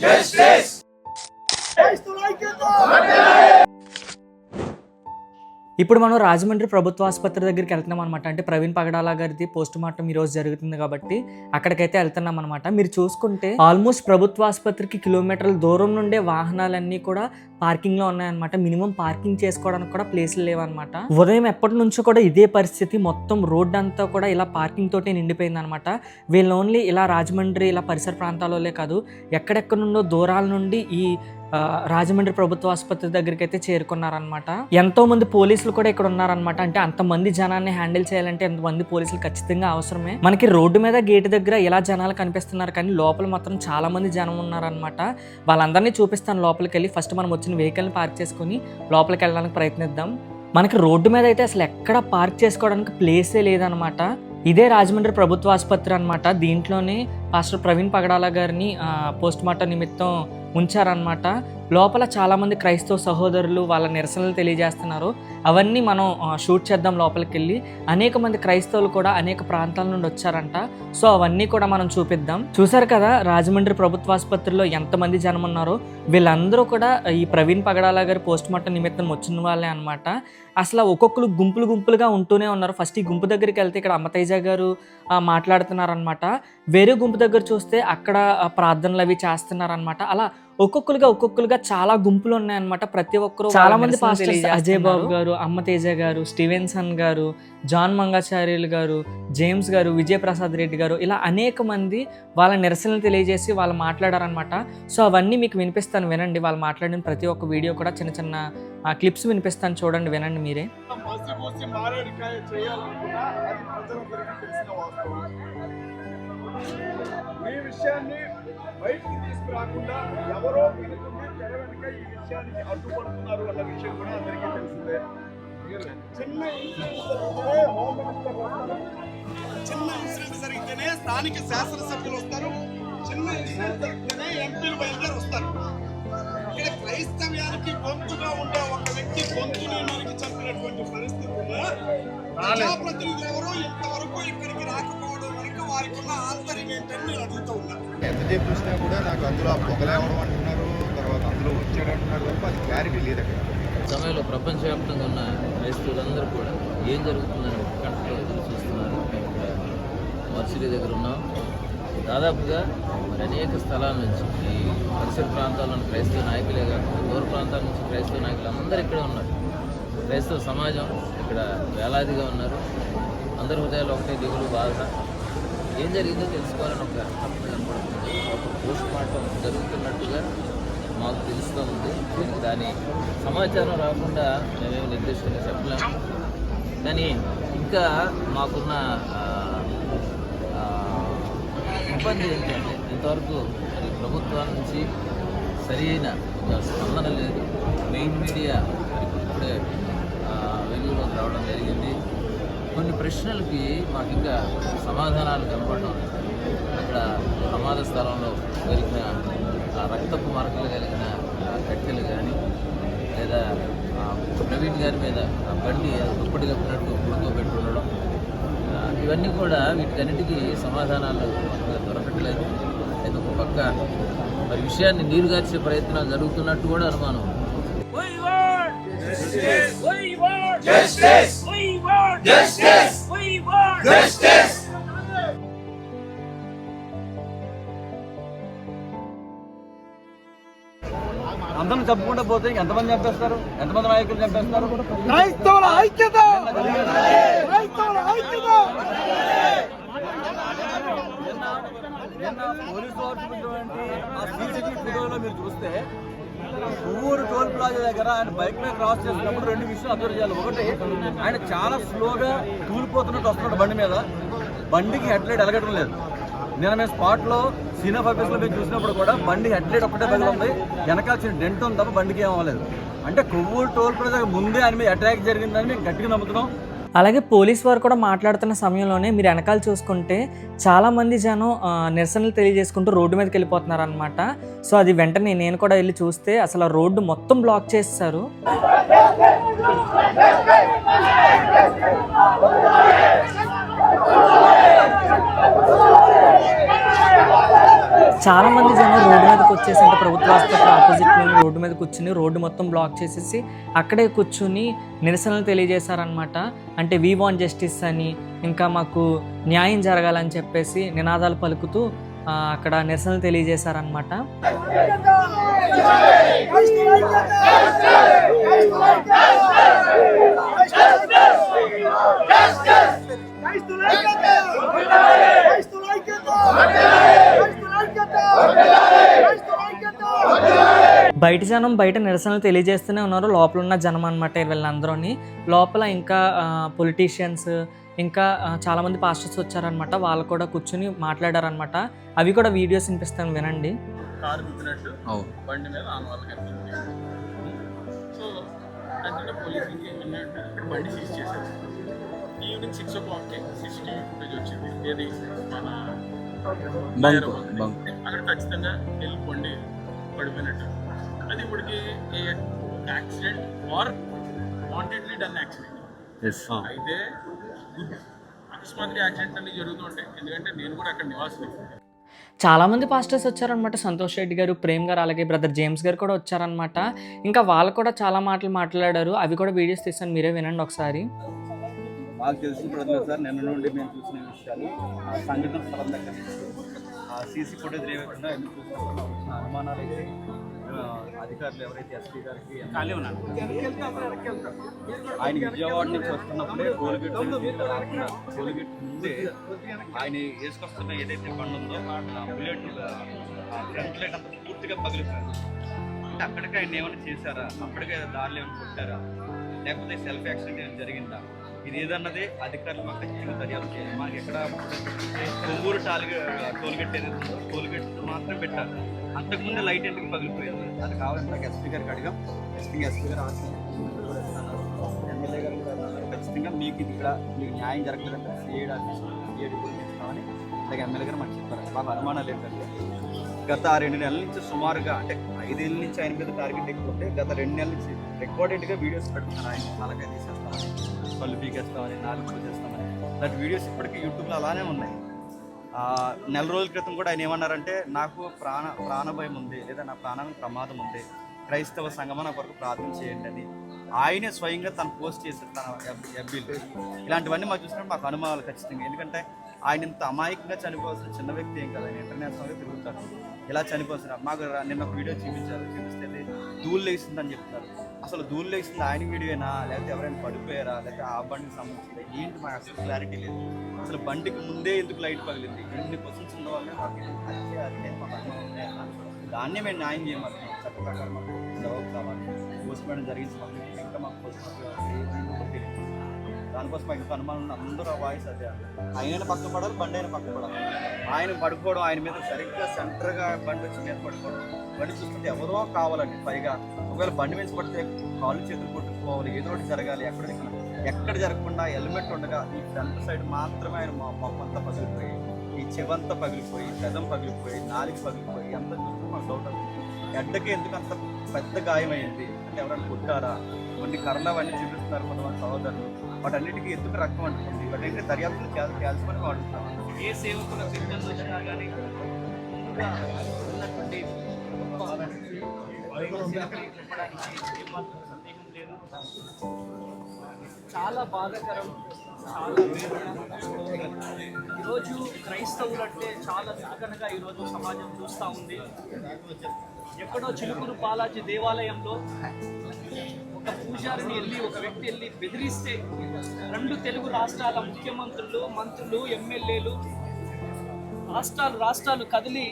Justice ఇప్పుడు మనం రాజమండ్రి ప్రభుత్వ ఆసుపత్రి దగ్గరికి వెళ్తున్నాం అనమాట అంటే ప్రవీణ్ పగడాల గారిది పోస్ట్ మార్టం ఈ రోజు జరుగుతుంది కాబట్టి అక్కడికైతే వెళ్తున్నాం అనమాట మీరు చూసుకుంటే ఆల్మోస్ట్ ప్రభుత్వ ఆసుపత్రికి కిలోమీటర్ల దూరం నుండే వాహనాలన్నీ కూడా పార్కింగ్లో ఉన్నాయన్నమాట. మినిమం పార్కింగ్ చేసుకోవడానికి కూడా ప్లేస్లు లేవన్నమాట. ఉదయం ఎప్పటి నుంచో కూడా ఇదే పరిస్థితి. మొత్తం రోడ్ అంతా కూడా ఇలా పార్కింగ్ తోటే నిండిపోయింది అనమాట వీళ్ళు ఓన్లీ ఇలా రాజమండ్రి ఇలా పరిసర ప్రాంతాలలోనే కాదు ఎక్కడెక్కడ నుండో దూరాల నుండి ఈ రాజమండ్రి ప్రభుత్వ ఆసుపత్రి దగ్గరికి అయితే చేరుకున్నారనమాట ఎంతో మంది పోలీసులు కూడా ఇక్కడ ఉన్నారనమాట అంటే అంతమంది జనాన్ని హ్యాండిల్ చేయాలంటే ఎంతమంది పోలీసులు ఖచ్చితంగా అవసరమే. మనకి రోడ్డు మీద గేట్ దగ్గర ఇలా జనాలు కనిపిస్తున్నారు కానీ లోపల మాత్రం చాలా మంది జనం ఉన్నారనమాట వాళ్ళందరినీ చూపిస్తాను లోపలికి వెళ్ళి ఫస్ట్ మనం వచ్చిన వెహికల్ని పార్క్ చేసుకుని లోపలికి వెళ్ళడానికి ప్రయత్నిద్దాం. మనకి రోడ్డు మీద అయితే అసలు ఎక్కడ పార్క్ చేసుకోవడానికి ప్లేసే లేదనమాట ఇదే రాజమండ్రి ప్రభుత్వ ఆసుపత్రి అనమాట దీంట్లోనే పాస్టర్ ప్రవీణ్ పగడాల గారిని పోస్ట్ మార్టం నిమిత్తం ఉంచారనమాట లోపల చాలామంది క్రైస్తవ సహోదరులు వాళ్ళ నిరసనలు తెలియజేస్తున్నారు. అవన్నీ మనం షూట్ చేద్దాం లోపలికి వెళ్ళి అనేక మంది క్రైస్తవులు కూడా అనేక ప్రాంతాల నుండి వచ్చారంట. సో అవన్నీ కూడా మనం చూపిద్దాం. చూసారు కదా రాజమండ్రి ప్రభుత్వ ఆసుపత్రిలో ఎంతమంది జనం ఉన్నారో వీళ్ళందరూ కూడా ఈ ప్రవీణ్ పగడాల గారి పోస్ట్ మార్టం నిమిత్తం వచ్చిన వాళ్ళే అనమాట అసలు ఒక్కొక్కరు గుంపులు గుంపులుగా ఉంటూనే ఉన్నారు. ఫస్ట్ ఈ గుంపు దగ్గరికి వెళ్తే ఇక్కడ అమ్మతేజ గారు మాట్లాడుతున్నారనమాట వేరే గుంపు దగ్గర చూస్తే అక్కడ ప్రార్థనలు అవి చేస్తున్నారనమాట అలా ఒక్కొక్కరుగా ఒక్కొక్కరుగా చాలా గుంపులు ఉన్నాయన్నమాట ప్రతి ఒక్కరు చాలా మంది పాస్టర్స్ అజయ్ బాబు గారు అమ్మ తేజ గారు స్టీవెన్సన్ గారు జాన్ మంగాచార్యులు గారు జేమ్స్ గారు విజయప్రసాద్ రెడ్డి గారు ఇలా అనేక మంది వాళ్ళ నిరసనలు తెలియజేసి వాళ్ళు మాట్లాడారనమాట సో అవన్నీ మీకు వినిపిస్తాను వినండి. వాళ్ళు మాట్లాడిన ప్రతి ఒక్క వీడియో కూడా చిన్న చిన్న క్లిప్స్ వినిపిస్తాను చూడండి వినండి మీరే. ఈ విషయాన్ని బయటికి తీసుకురాకుండా ఎవరో వినుకుంటే తెర వెనుక ఈ విషయానికి అడ్డుపడుతున్నారు అన్న విషయం కూడా అందరికీ తెలిసిందే చిన్న ఇన్సిడెంట్ జరిగితేనే హోమ్ మినిస్టర్ వస్తారు. చిన్న ఇన్సిడెంట్ జరిగితేనే స్థానిక శాసనసభ్యులు వస్తారు. చిన్న ఇన్సిడెంట్ జరిగితేనే ఎంపీలు బయలుదేరి వస్తారు. ఇక్కడ క్రైస్తవ్యానికి గొంతుగా ఉండే ఒక వ్యక్తి గొంతుని నరికి చెప్పినటువంటి పరిస్థితుల్లో ఉన్నా ప్రజాప్రతినిధులు ఎవరో ఇంత వారికి ఉన్న ఆంతర్యం ఏంటని నేను అడుగుతూ ఉన్నా. ఎంతసేపు చూసినా కూడా నాకు అందులో పొగలేవడం అంటున్నారు తర్వాత అందులో వచ్చాడు అంటున్నారు తప్ప అది క్లారిటీ లేదు అక్కడ. సమయంలో ప్రపంచవ్యాప్తంగా ఉన్న క్రైస్తవులందరూ కూడా ఏం జరుగుతుందని కంటలో ఎదురు చూస్తున్నారు. మేము దగ్గర ఉన్నాం. దాదాపుగా మరి అనేక స్థలాల నుంచి ఈ పరిసర ప్రాంతాల్లోని క్రైస్తవ నాయకులే కాకుండా దూర ప్రాంతాల నుంచి క్రైస్తవ నాయకులు అందరూ ఇక్కడ ఉన్నారు. క్రైస్తవ సమాజం ఇక్కడ వేలాదిగా ఉన్నారు. అందరి హృదయాలు ఒకటే దిగులు బాధ. ఏం జరిగిందో తెలుసుకోవాలని ఒక తప్పన ఒక పోస్ట్ మార్టం జరుగుతున్నట్టుగా మాకు తెలుస్తూ ఉంది దీనికి దాని సమాచారం రాకుండా మేమేమి నిర్దేశంగా చెప్పలేము కానీ ఇంకా మాకున్న ఇబ్బంది ఏంటంటే ఇంతవరకు మరి ప్రభుత్వం నుంచి సరైన స్పందన లేదు. మెయిన్ మీడియా మరి ఇప్పుడే వెలుగులోకి రావడం జరిగింది. కొన్ని ప్రశ్నలకి మాకు ఇంకా సమాధానాలు కనపడడం లేదు. అక్కడ ప్రమాద స్థలంలో దొరికిన ఆ రక్తపు మరకలు కలిగిన కట్టెలు కానీ లేదా ప్రవీణ్ గారి మీద ఆ బండి దుప్పటి కప్పినట్టు ఉండడం ఆ, ఇవన్నీ కూడా వీటికన్నిటికీ సమాధానాలు దొరకట్లేదు. అయితే ఒక పక్క మరి విషయాన్ని నీరుగార్చే ప్రయత్నాలు జరుగుతున్నట్టు కూడా అనుమానం justice. We want justice. We want justice. We want justice. అందరం చంపుకుంటూ పోతే ఎంతమంది చంపేస్తారు ఎంతమంది నాయకులు చంపేస్తారు క్రైస్తవుల ఐక్యత క్రైస్తవుల ఐక్యత నిన్న పోలీసు వారు ఆ సీసీటీవీ ఫోటోలో మీరు చూస్తే కొవ్వూరు టోల్ ప్లాజా దగ్గర ఆయన బైక్ మీద క్రాస్ చేసినప్పుడు రెండు విషయాలు అబ్జర్వ్ చేయాలి. ఒకటి ఆయన చాలా స్లోగా కూలిపోతున్నట్టు వస్తున్నాడు బండి మీద. బండికి హెడ్ లైట్ ఎలగడం లేదు. నిన్న మేము స్పాట్లో సీనియర్ ఆఫీస్లో మేము చూసినప్పుడు కూడా బండి హెడ్ లైట్ ఒకటే ఉంది. వెనకాల చిన్న డెంట్ ఉంది తప్ప బండికి ఏం అవ్వలేదు. అంటే కొవ్వూరు టోల్ ప్లాజా ముందే ఆయన మీద అటాక్ జరిగిందని మేము గట్టిగా నమ్ముతున్నాం. అలాగే పోలీస్ వారు కూడా మాట్లాడుతున్న సమయంలోనే మీరు వెనకాల చూసుకుంటే చాలామంది జనం నిరసనలు తెలియజేసుకుంటూ రోడ్డు మీదకి వెళ్ళిపోతున్నారు అనమాట సో అది వెంటనే నేను కూడా వెళ్ళి చూస్తే అసలు ఆ రోడ్డు మొత్తం బ్లాక్ చేస్తారు చాలా మంది జనం రోడ్డు మీదకి వచ్చేసి అంటే ప్రభుత్వ ఆసుపత్రి ఆపోజిట్ రోడ్డు మీద కూర్చుని రోడ్డు మొత్తం బ్లాక్ చేసేసి అక్కడే కూర్చుని నిరసనలు తెలియజేశారనమాట అంటే వీ వాంట్ జస్టిస్ అని ఇంకా మాకు న్యాయం జరగాలని చెప్పేసి నినాదాలు పలుకుతూ అక్కడ నిరసనలు తెలియజేశారనమాట బయట జనం బయట నిరసనలు తెలియజేస్తూనే ఉన్నారు. లోపల ఉన్న జనం అనమాట వీళ్ళందరూని. లోపల ఇంకా పొలిటీషియన్స్ ఇంకా ఆ, చాలా మంది పాస్టర్స్ వచ్చారనమాట వాళ్ళు కూడా కూర్చుని మాట్లాడారనమాట అవి కూడా వీడియోస్ వినిపిస్తాను వినండి. కారు గుద్దినట్టు అవును. బండి మీద ఆన్ వాళ్ళకి కనిపించింది సో వెంటనే పోలీసులకి ఏంటంటే అక్కడ బండి సీజ్ చేశారు. ఈవినింగ్ సిక్స్ ఓ క్లాక్కి సీసీటీవీ ఫుటేజ్ వచ్చింది. ఏది? మన బంక్ బంక్. బంక్. అక్కడ ఖచ్చితంగా వెళ్ళి బండి పడిపోయినట్టు. అది ఇప్పటికి a accident or wantedly done accidents అయితే గుడ్. అకస్మాత్తుగా యాక్సిడెంట్ అన్ని జరుగుతుంటాయి. ఎందుకంటే నేను కూడా అక్కడ నివాసం చాలా మంది పాస్టర్స్ వచ్చారనమాట సంతోష్ రెడ్డి గారు ప్రేమ్ గారు అలాగే బ్రదర్ జేమ్స్ గారు కూడా వచ్చారనమాట ఇంకా వాళ్ళు కూడా చాలా మాటలు మాట్లాడారు. అవి కూడా వీడియోస్ తీస్తాను మీరే వినండి ఒకసారి. మాకు తెలిసిన ప్రజలు సార్ నిన్న నుండి మేము చూసిన విషయాలు. ఆ సంఘటన స్థలం దగ్గర సీసీ ఫుటేజ్ లేకుండా ఎందుకు చూస్తున్నాం అనుమానాలు అయితే అధికారులు ఎవరైతే ఎస్పీ గారికి ఖాళీ ఉన్నారు. ఆయన విజయవాడ నుంచి వస్తున్నప్పుడే టోల్గేట్ టోల్గేట్ ముందే ఆయన వేసుకొస్తున్న ఏదైతే బండి ఉందో బుల్లెట్ ఆ ఫ్రంట్ లైట్ అంతా పూర్తిగా పగిలిపోయింది అంటే అక్కడికి ఆయన ఏమైనా చేశారా? అప్పటికే దారిలో ఏమైనా కొట్టారా? లేకపోతే సెల్ఫ్ యాక్సిడెంట్ ఏమైనా జరిగిందా? ఇది ఏదన్నదే అధికారులు మాకు ఖచ్చితంగా దర్యాప్తు చేయాలి. మాకు ఎక్కడ కొవ్వూరు టాల్గే టోల్గేట్ ఏదైతే ఉందో టోల్గేట్ మాత్రం పెట్టాలి. అంతకుముందు లైట్ ఎందుకు పగిలిపోయింది. అది కావాలంటే నాకు ఎస్పీ గారికి అడిగాం. ఖచ్చితంగా ఎస్పీ గారు ఎమ్మెల్యే గారు ఖచ్చితంగా మీకు ఇది ఇక్కడ మీకు న్యాయం జరగలేదంటే సిఐడి ఆఫీస్ సిఐడి కూడా ఇస్తామని అలాగే ఎమ్మెల్యే గారు మనకు చెప్పారు. మాకు అనుమానాలు ఏంటంటే గత రెండు నెలల నుంచి సుమారుగా అంటే ఐదేళ్ళ నుంచి ఆయన మీద టార్గెట్ ఎక్కువ ఉంటే గత రెండు నెలల నుంచి రికార్డెడ్గా వీడియోస్ పెడుతున్నారు ఆయన. తలకాయ తీసేస్తామని పళ్ళు పీకేస్తామని నాలుగు చేస్తామని. అలాంటి వీడియోస్ ఇప్పటికీ యూట్యూబ్లో అలానే ఉన్నాయి. నెల రోజుల క్రితం కూడా ఆయన ఏమన్నారంటే నాకు ప్రాణ ప్రాణభయం ఉంది లేదా నా ప్రాణానికి ప్రమాదం ఉంది. క్రైస్తవ సంఘమా నా కొరకు ప్రార్థన చేయండి అని ఆయనే స్వయంగా తను పోస్ట్ చేశారు తన ఎఫ్బీలు. ఇలాంటివన్నీ మాకు చూసినప్పుడు మాకు అనుమానాలు ఖచ్చితంగా. ఎందుకంటే ఆయన ఇంత అమాయకంగా చనిపోవాల్సిన చిన్న వ్యక్తి ఏం కదా. ఆయన ఇంటర్నేషనల్గా తిరుగుతాడు. ఇలా చనిపోతున్నారు మాకు నిన్న ఒక వీడియో చూపించారు. చూపిస్తే ధూళ్ళు వేసిందని లేచిందని చెప్తారు అసలు ధూళి లేచింది ఆయన వీడియోనా లేకపోతే ఎవరైనా పడిపోయారా? లేకపోతే ఆ బండికి సంబంధించింది? ఏంటి మాకు అసలు క్లారిటీ లేదు. అసలు బండికి ముందే ఎందుకు లైట్ పగిలింది? ఎన్ని క్వశ్చన్స్ ఉన్న వాళ్ళే మాకు అదే అదే మాకు దాన్నే మేము న్యాయం చేయమని చట్ట ప్రకారం మాకు జవాబు కావాలి. పోస్ట్ మార్టం మాకు ఇంకా మాకు పోస్ట్ మార్టం తెలియదు. దానికోసం మాకు ఇంకా అనుమానం అందరూ ఆ వాయిస్ అదే ఆయన పక్క పడాలి బండి ఆయన పక్క పడాలి. ఆయన పడుకోవడం ఆయన మీద సరిగ్గా సెంటర్గా బండి వచ్చి మీద పడుకోవడం బండి చూస్తుంటే ఎవరో కావాలండి పైగా. ఒకవేళ బండి మీద పడితే కాళ్ళు చేతులు కొట్టుకోవాలి ఏదో ఒకటి జరగాలి ఎక్కడ ఎక్కడ జరగకుండా హెల్మెట్ ఉండగా ఈ ఫ్రంట్ సైడ్ మాత్రమే ఆయన మొ- అంతా పగిలిపోయి ఈ చెవంతా పగిలిపోయి పెదం పగిలిపోయి నాలుగు పగిలిపోయి ఎంత చూస్తే మాకు డౌట్ అవుతుంది ఎడ్డకి ఎందుకు అంత పెద్ద గాయమైంది? అంటే ఎవరైనా కుట్టారా? కొన్ని కర్రలు అవన్నీ చూపిస్తున్నారు కొంతమంది సహోదరులు. వాటన్నిటికీ ఎందుకు రక్తం అంటుంది వాటి దర్యాప్తులు క్యాల్సిమని వాడుతున్నాం. ఏ సేవకుల సిగ్నల్స్ వచ్చినా కానీ ముందుగా ఉన్నటువంటి సందేహం లేదు చాలా బాధాకరం చాలా ఈరోజు క్రైస్తవులు అంటే చాలా చులకనగా ఈరోజు సమాజం చూస్తూ ఉంది. ఎక్కడో చిలుకూరు బాలాజీ దేవాలయంలో పూజారిని వెళ్ళి ఒక వ్యక్తి వెళ్ళి బెదిరిస్తే రెండు తెలుగు రాష్ట్రాల ముఖ్యమంత్రులు మంత్రులు ఎమ్మెల్యేలు రాష్ట్రాలు రాష్ట్రాలు కదిలి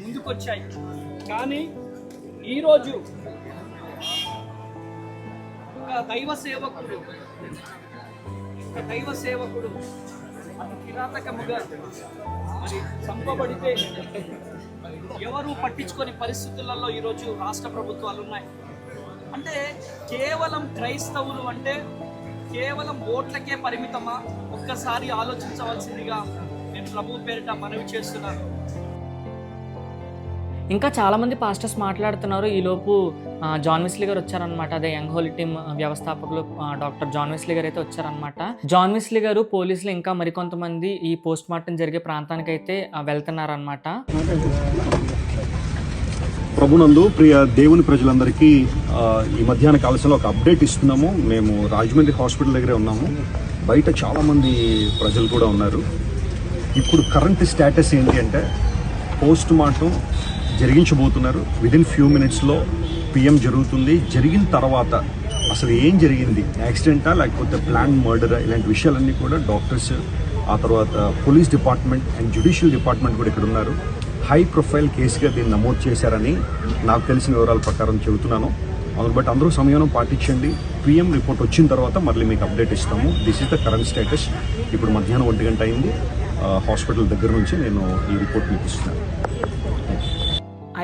ముందుకొచ్చాయి. కానీ ఈరోజు ఒక దైవ సేవకుడు ఒక దైవ సేవకుడు అతి కిరాతకముగా మరి చంపబడితే ఎవరు పట్టించుకొని పరిస్థితులలో ఈరోజు రాష్ట్ర ప్రభుత్వాలు ఉన్నాయి. అంటే కేవలం క్రైస్తవులు అంటే కేవలం ఓట్లకే పరిమితమా? ఒక్కసారి ఆలోచించవలసిందిగా నేను ప్రభు పేరిట మనవి చేస్తున్నాను. ఇంకా చాలామంది పాస్టర్స్ మాట్లాడుతున్నారు. ఈలోపు జాన్ వెస్లీ గారు వచ్చారనమాట అదే యంగ్ హోలీ టీమ్ వ్యవస్థాపకులు డాక్టర్ జాన్ వెస్లీ గారు అయితే వచ్చారనమాట జాన్ వెస్లీ గారు పోలీసులు ఇంకా మరికొంతమంది ఈ పోస్ట్ మార్టం జరిగే ప్రాంతానికి అయితే వెళ్తున్నారనమాట ప్రభునందు ప్రియ దేవుని ప్రజలందరికీ ఈ మధ్యాహ్న కాలశంలో ఒక అప్డేట్ ఇస్తున్నాము. మేము రాజమండ్రి హాస్పిటల్ దగ్గరే ఉన్నాము. బయట చాలామంది ప్రజలు కూడా ఉన్నారు. ఇప్పుడు కరెంట్ స్టేటస్ ఏంటి అంటే పోస్ట్ మార్టం జరిగించబోతున్నారు. విదిన్ ఫ్యూ మినిట్స్లో పిఎం జరుగుతుంది. జరిగిన తర్వాత అసలు ఏం జరిగింది? యాక్సిడెంటా లేకపోతే ప్లాన్ మర్డరా ఇలాంటి విషయాలన్నీ కూడా డాక్టర్స్ ఆ తర్వాత police department and judicial department కూడా ఇక్కడ ఉన్నారు. హై ప్రొఫైల్ కేసుగా దీన్ని నమోదు చేశారని నాకు తెలిసిన వివరాల ప్రకారం చెబుతున్నాను. అందును బట్టి అందరూ సమయం పాటించండి. పిఎం రిపోర్ట్ వచ్చిన తర్వాత మళ్ళీ మీకు అప్డేట్ ఇస్తాము. This is the current status ఇప్పుడు మధ్యాహ్నం ఒంటి గంట అయింది. హాస్పిటల్ దగ్గర నుంచి నేను ఈ రిపోర్ట్ మీకు ఇస్తున్నాను.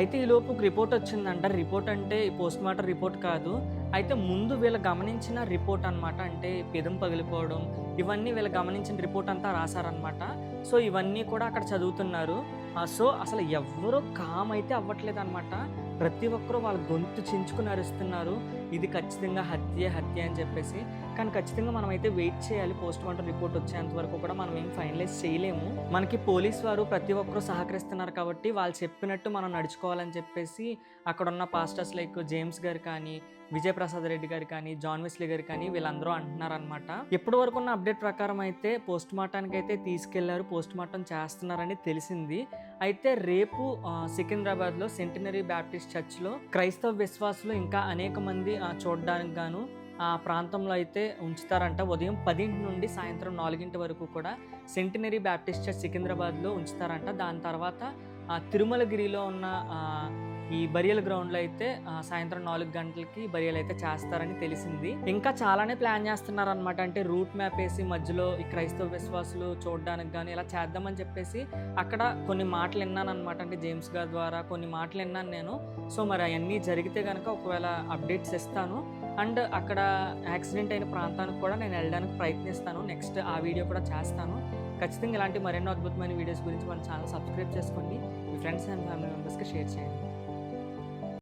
అయితే ఈ లోపు రిపోర్ట్ వచ్చిందంట. రిపోర్ట్ అంటే పోస్ట్ మార్టం రిపోర్ట్ కాదు. అయితే ముందు వీళ్ళు గమనించిన రిపోర్ట్ అన్నమాట అంటే పెదం పగిలిపోవడం ఇవన్నీ వీళ్ళు గమనించిన రిపోర్ట్ అంతా రాశారనమాట సో ఇవన్నీ కూడా అక్కడ చదువుతున్నారు. సో అసలు ఎవరో కామ్ అయితే అవ్వట్లేదు అనమాట ప్రతి ఒక్కరూ వాళ్ళ గొంతు చించుకుని అరుస్తున్నారు. ఇది ఖచ్చితంగా హత్య హత్య అని చెప్పేసి. కానీ ఖచ్చితంగా మనం అయితే వెయిట్ చేయాలి. పోస్ట్ మార్టం రిపోర్ట్ వచ్చేంత వరకు కూడా మనం ఏం ఫైనలైజ్ చేయలేము. మనకి పోలీస్ వారు ప్రతి ఒక్కరూ సహకరిస్తున్నారు కాబట్టి వాళ్ళు చెప్పినట్టు మనం నడుచుకోవాలని చెప్పేసి అక్కడ ఉన్న పాస్టర్స్ లైక్ జేమ్స్ గారు కానీ విజయప్రసాద్ రెడ్డి గారు కానీ జాన్ వెస్లీ గారు కానీ వీళ్ళందరూ అంటున్నారనమాట ఇప్పటి వరకు ఉన్న అప్డేట్ ప్రకారం అయితే పోస్ట్ మార్టానికి అయితే తీసుకెళ్ళారు పోస్ట్ మార్టం చేస్తున్నారని తెలిసింది. అయితే రేపు సికింద్రాబాద్లో సెంటినరీ బ్యాప్టిస్ట్ చర్చ్లో క్రైస్తవ విశ్వాసులు ఇంకా అనేక మంది చూడడానికి గాను ప్రాంతంలో అయితే ఉంచుతారంట. ఉదయం పదింటి నుండి సాయంత్రం నాలుగింటి వరకు కూడా సెంటినరీ బ్యాప్టిస్ట్ చర్చ్ సికింద్రాబాద్లో ఉంచుతారంట. దాని తర్వాత ఆ, తిరుమలగిరిలో ఉన్న ఈ బరియల్ గ్రౌండ్లో అయితే సాయంత్రం నాలుగు గంటలకి బరియల్ అయితే చేస్తారని తెలిసింది. ఇంకా చాలానే ప్లాన్ చేస్తున్నారు అనమాట అంటే రూట్ మ్యాప్ వేసి మధ్యలో ఈ క్రైస్తవ విశ్వాసులు చూడడానికి కానీ ఇలా చేద్దామని చెప్పేసి అక్కడ కొన్ని మాటలు విన్నాను అనమాట అంటే జేమ్స్ గారి ద్వారా కొన్ని మాటలు విన్నాను నేను. సో మరి అవన్నీ జరిగితే కనుక ఒకవేళ అప్డేట్స్ ఇస్తాను. అండ్ అక్కడ యాక్సిడెంట్ అయిన ప్రాంతానికి కూడా నేను వెళ్ళడానికి ప్రయత్నిస్తాను. నెక్స్ట్ ఆ వీడియో కూడా చేస్తాను. ఖచ్చితంగా ఇలాంటి మరెన్నో అద్భుతమైన వీడియోస్ గురించి మన ఛానల్ సబ్స్క్రైబ్ చేసుకోండి. మీ ఫ్రెండ్స్ అండ్ ఫ్యామిలీ మెంబర్స్కి షేర్ చేయండి.